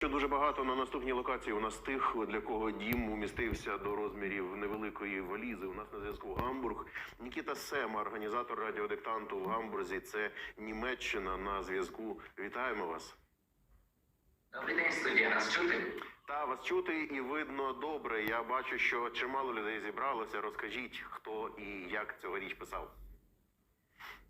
Що дуже багато на наступній локації у нас тих, для кого дім умістився до розмірів невеликої валізи. У нас на зв'язку Гамбург. Нікіта Сема, організатор радіодиктанту в Гамбурзі. Це Німеччина на зв'язку. Вітаємо вас. Добрий день, студія. Нас чути? Та вас чути і видно добре. Я бачу, що чимало людей зібралося. Розкажіть, хто і як цьогоріч писав.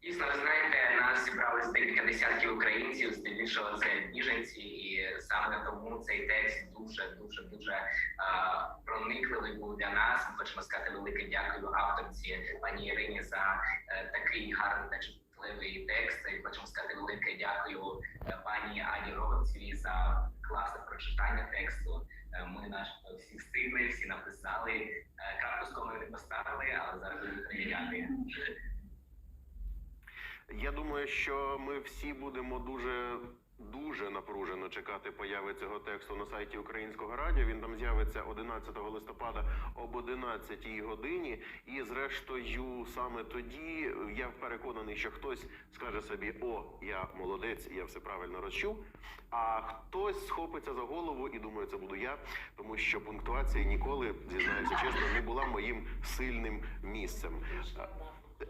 Дійсно, ви знаєте, зібрались декілька десятків українців, здебільшого це біженці, і саме тому цей текст дуже, дуже, дуже е, проникливий був для нас. Ми хочемо сказати велике дякую авторці пані Ірині за е, такий гарний та чутливий текст. І хочемо сказати велике дякую е, пані Ані Роговцевій за класне прочитання тексту. Е, Ми наш всі встигли, всі написали. Крапку з не поставили, але зараз перевіряти. Я думаю, що ми всі будемо дуже дуже напружено чекати появи цього тексту на сайті Українського радіо. Він там з'явиться 11 листопада об 11 годині. І зрештою, саме тоді я переконаний, що хтось скаже собі: О, я молодець, я все правильно розчув. А хтось схопиться за голову і думає, це буду я, тому що пунктуація ніколи зізнаюся чесно, не була моїм сильним місцем. Е,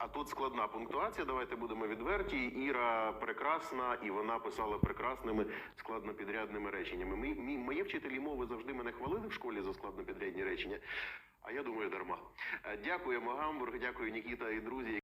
А тут складна пунктуація. Давайте будемо відверті. Іра прекрасна, і вона писала прекрасними складнопідрядними реченнями. Ми, мі, мої вчителі мови завжди мене хвалили в школі за складнопідрядні речення. А я думаю, дарма. Е, Дякуємо, Гамбург, дякую, Нікіта і друзі.